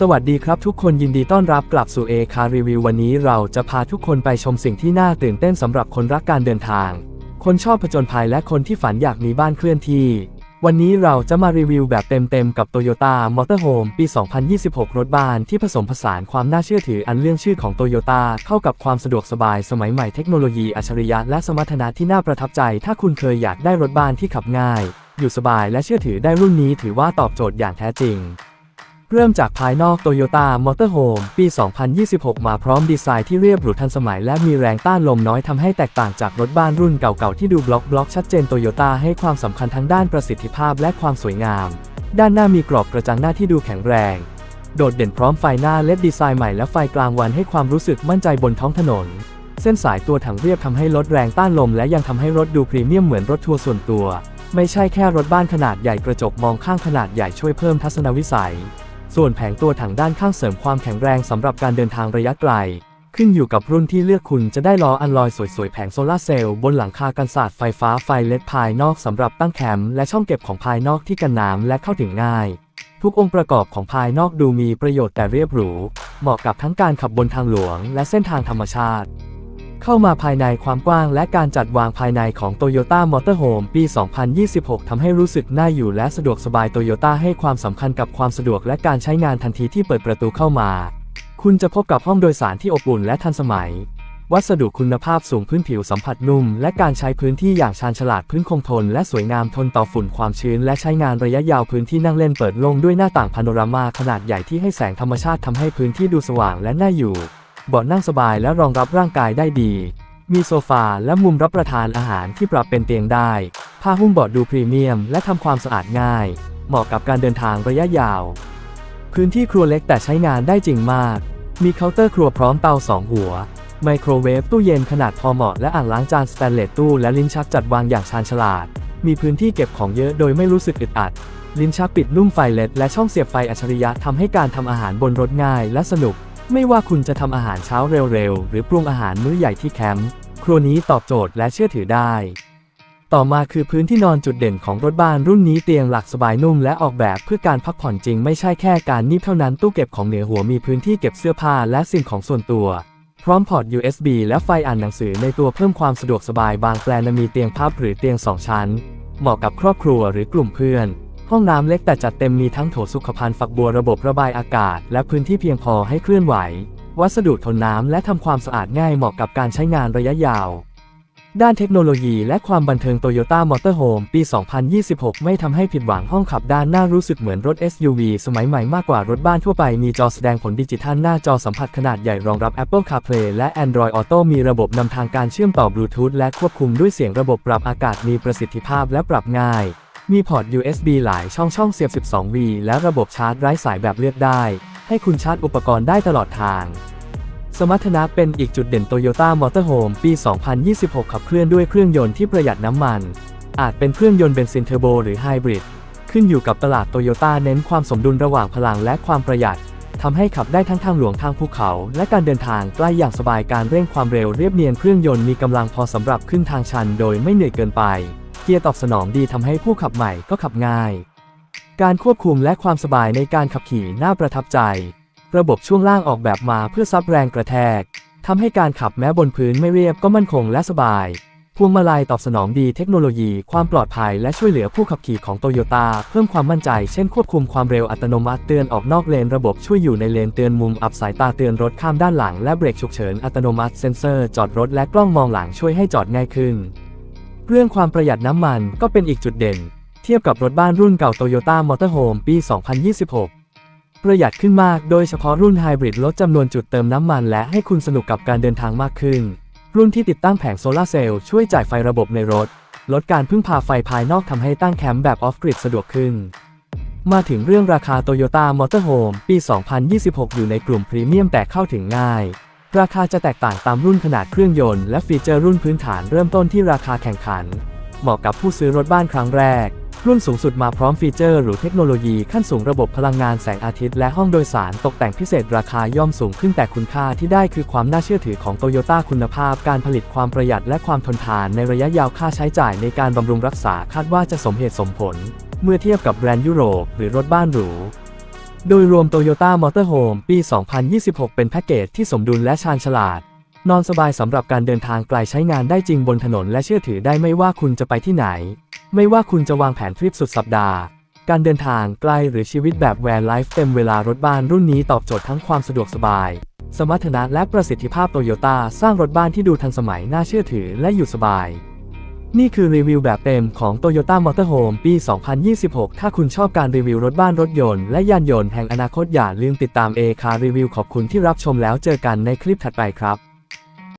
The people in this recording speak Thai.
สวัสดีครับทุกคนยินดีต้อนรับกลับสู่เอคารีวิววันนี้เราจะพาทุกคนไปชมสิ่งที่น่าตื่นเต้นสำหรับคนรักการเดินทาง คนชอบผจญภัยและคนที่ฝันอยากมีบ้านเคลื่อนที่ วันนี้เราจะมารีวิวแบบเต็มๆกับ Toyota Motorhome ปี 2026 รถบ้านที่ผสมผสานความน่าเชื่อถืออันเรื่องชื่อของ Toyota เข้ากับความสะดวกสบายสมัยใหม่เทคโนโลยีอัจฉริยะและสมรรถนะที่น่าประทับใจ ถ้าคุณเคยอยากได้รถบ้านที่ขับง่าย อยู่สบายและเชื่อถือได้รุ่นนี้ถือว่าตอบโจทย์อย่างแท้จริง เริ่มจากภายนอก Toyota Motorhome ปี 2026 มาพร้อมดีไซน์ที่เรียบหรูทันสมัยและมีแรงต้านลมน้อยทำให้แตกต่างจากรถบ้านรุ่นเก่าๆ ที่ดูบล็อกบล็อกชัดเจน Toyota ให้ความสำคัญทั้งด้านประสิทธิภาพและความสวยงาม ด้านหน้ามีกรอบกระจังหน้าที่ดูแข็งแรง โดดเด่นพร้อมไฟหน้าเล็ดดีไซน์ใหม่และไฟกลางวันให้ความรู้สึกมั่นใจบนท้องถนน เส้นสายตัวถังเรียบทำให้ลดแรงต้านลม และยังทำให้รถดูพรีเมียมเหมือนรถทัวร์ส่วนตัว ไม่ใช่แค่รถบ้านขนาดใหญ่กระจกมองข้างขนาดใหญ่ช่วยเพิ่มทัศนวิสัย ส่วนแผงตัวถังด้านข้างเสริมความแข็งแรงสำหรับการเดินทางระยะไกล ขึ้นอยู่กับรุ่นที่เลือกคุณจะได้ล้ออันลอยสวยๆ แผงโซลาร์เซลล์บนหลังคากันศาสตร์ไฟฟ้าไฟเลดภายนอกสำหรับตั้งแคมป์และช่องเก็บของภายนอกที่กันน้ำและเข้าถึงง่าย ทุกองค์ประกอบของภายนอกดูมีประโยชน์แต่เรียบหรู เหมาะกับทั้งการขับบนทางหลวง และเส้นทางธรรมชาติ เข้ามาภายในความกว้างและการจัดวางภายในของ Toyota Motorhome ปี 2026 ทำให้รู้สึกน่าอยู่และสะดวกสบาย Toyota ให้ความสำคัญกับความสะดวกและการใช้งานทันทีที่เปิดประตูเข้ามา คุณจะพบกับห้องโดยสารที่อบอุ่นและทันสมัย วัสดุคุณภาพสูงพื้นผิวสัมผัสนุ่ม และการใช้พื้นที่อย่างชาญฉลาดพื้นคงทน และสวยงามทนต่อฝุ่นความชื้น และใช้งานระยะยาวพื้นที่นั่งเล่นเปิดโล่งด้วยหน้าต่างพาโนรามาขนาดใหญ่ที่ให้แสงธรรมชาติทำให้พื้นที่ดูสว่างและน่าอยู่ เบาะนั่งสบายและรองรับร่างกายได้ดี มีโซฟาและมุมรับประทานอาหารที่ปรับเป็นเตียงได้ ผ้าหุ้มเบาะดูพรีเมียม และทำความสะอาดง่าย เหมาะกับการเดินทางระยะยาว พื้นที่ครัวเล็กแต่ใช้งานได้จริงมาก มีเคาน์เตอร์ครัวพร้อมเตาสองหัว ไมโครเวฟตู้เย็นขนาดพอเหมาะและอ่างล้างจานสแตนเลสตู้และลิ้นชักจัดวางอย่างชาญฉลาด มีพื้นที่เก็บของเยอะโดยไม่รู้สึกอึดอัดลิ้นชักปิดนุ่มไฟเลดและช่องเสียบไฟอัจฉริยะทำให้การทำอาหารบนรถง่ายและสนุก ไม่ว่าคุณจะทำอาหารเช้าเร็วๆ หรือปรุงอาหารมื้อใหญ่ที่แคมป์ครัวนี้ตอบโจทย์และเชื่อถือได้ ต่อมาคือพื้นที่นอนจุดเด่นของรถบ้านรุ่นนี้เตียงหลักสบายนุ่มและออกแบบเพื่อการพักผ่อนจริงไม่ใช่แค่การนิบเท่านั้นตู้เก็บของเหนือหัวมีพื้นที่เก็บเสื้อผ้าและสิ่งของส่วนตัว พร้อมพอร์ต USB และไฟอ่านหนังสือในตัวเพิ่มความสะดวกสบายบางแปลนมีเตียงพับหรือเตียง2ชั้น เหมาะกับครอบครัวหรือกลุ่มเพื่อน ห้องน้ำเล็กแต่จัดเต็มมีทั้งโถสุขภัณฑ์ฝักบัวระบบระบายอากาศ และพื้นที่เพียงพอให้เคลื่อนไหว วัสดุทนน้ำและทำความสะอาดง่ายเหมาะกับการใช้งานระยะยาว ด้านเทคโนโลยีและความบันเทิง Toyota Motorhome ปี 2026 ไม่ทำให้ผิดหวังห้องขับด้านหน้ารู้สึกเหมือนรถ SUV สมัยใหม่มากกว่ารถบ้านทั่วไปมีจอแสดงผลดิจิทัลหน้าจอสัมผัสขนาดใหญ่รองรับ Apple CarPlay และ Android Auto มีระบบนำทางการเชื่อมต่อบลูทูธและควบคุมด้วยเสียงระบบปรับอากาศมีประสิทธิภาพและปรับง่าย มีพอร์ต USB หลายช่องช่องเสียบ 12V และระบบชาร์จไร้สายแบบเลือกได้ ให้คุณชาร์จอุปกรณ์ได้ตลอดทาง สมรรถนะเป็นอีกจุดเด่น Toyota Motorhome ปี 2026 ขับเคลื่อนด้วยเครื่องยนต์ที่ประหยัดน้ำมัน อาจเป็นเครื่องยนต์เบนซินเทอร์โบหรือไฮบริด ขึ้นอยู่กับตลาดโตโยต้าเน้นความสมดุลระหว่างพลังและความประหยัดทำให้ขับได้ทั้งทางหลวงทางภูเขา และการเดินทางใกล้อย่างสบายการเร่งความเร็วเรียบเนียนเครื่องยนต์มีกำลังพอสำหรับขึ้นทางชันโดยไม่เหนื่อยเกินไป เกียร์ตอบสนองดีทำให้ผู้ขับใหม่ก็ขับง่าย การควบคุมและความสบายในการขับขี่น่าประทับใจ ระบบช่วงล่างออกแบบมาเพื่อซับแรงกระแทกทำให้การขับแม้บนพื้นไม่เรียบก็มั่นคงและสบาย พวงมาลัยตอบสนองดีเทคโนโลยี ความปลอดภัยและช่วยเหลือผู้ขับขี่ของโตโยต้าเพิ่มความมั่นใจ เช่นควบคุมความเร็วอัตโนมัติเตือนออกนอกเลนระบบช่วยอยู่ในเลนเตือนมุมอับสายตาเตือนรถข้ามด้านหลังและเบรกฉุกเฉินอัตโนมัติเซ็นเซอร์จอดรถและกล้องมองหลังช่วยให้จอดง่ายขึ้น เรื่องความประหยัดน้ำมันก็เป็นอีกจุดเด่น เทียบกับรถบ้านรุ่นเก่า Toyota Motorhome ปี 2026 ประหยัดขึ้นมากโดยเฉพาะรุ่นไฮบริดลดจำนวนจุดเติมน้ำมันและให้คุณสนุกกับการเดินทางมากขึ้น รุ่นที่ติดตั้งแผงโซลาร์เซลล์ช่วยจ่ายไฟระบบในรถ ลดการพึ่งพาไฟภายนอกทำให้ตั้งแคมป์แบบออฟกริดสะดวกขึ้น มาถึงเรื่องราคา Toyota Motorhome ปี 2026 อยู่ในกลุ่มพรีเมียมแต่เข้าถึงง่าย ราคาจะแตกต่างตามรุ่นขนาดเครื่องยนต์และฟีเจอร์รุ่นพื้นฐานเริ่มต้นที่ราคาแข่งขัน เหมาะกับผู้ซื้อรถบ้านครั้งแรก รุ่นสูงสุดมาพร้อมฟีเจอร์หรือเทคโนโลยีขั้นสูงระบบพลังงานแสงอาทิตย์และห้องโดยสารตกแต่งพิเศษราคาย่อมสูงขึ้นแต่คุณค่าที่ได้คือความน่าเชื่อถือของโตโยต้าคุณภาพ การผลิตความประหยัดและความทนทานในระยะยาวค่าใช้จ่ายในการบำรุงรักษาคาดว่าจะสมเหตุสมผล เมื่อเทียบกับแบรนด์ยุโรปหรือรถบ้านหรู โดยรวม Toyota Motorhome ปี 2026 เป็นแพ็กเกจที่สมดุลและชาญฉลาด นอนสบายสำหรับการเดินทางไกลใช้งานได้จริงบนถนนและเชื่อถือได้ไม่ว่าคุณจะไปที่ไหน ไม่ว่าคุณจะวางแผนทริปสุดสัปดาห์ การเดินทางไกลหรือชีวิตแบบแวนไลฟ์เต็มเวลารถบ้านรุ่นนี้ตอบโจทย์ทั้งความสะดวกสบาย สมรรถนะและประสิทธิภาพโตโยต้าสร้างรถบ้านที่ดูทันสมัยน่าเชื่อถือและอยู่สบาย นี่คือรีวิวแบบเต็มของ Toyota Motorhome ปี 2026 ถ้าคุณชอบการรีวิวรถบ้านรถยนต์และยานยนต์แห่งอนาคตอย่าลืมติดตาม A Car Review ขอบคุณที่รับชมแล้วเจอกันในคลิปถัดไปครับ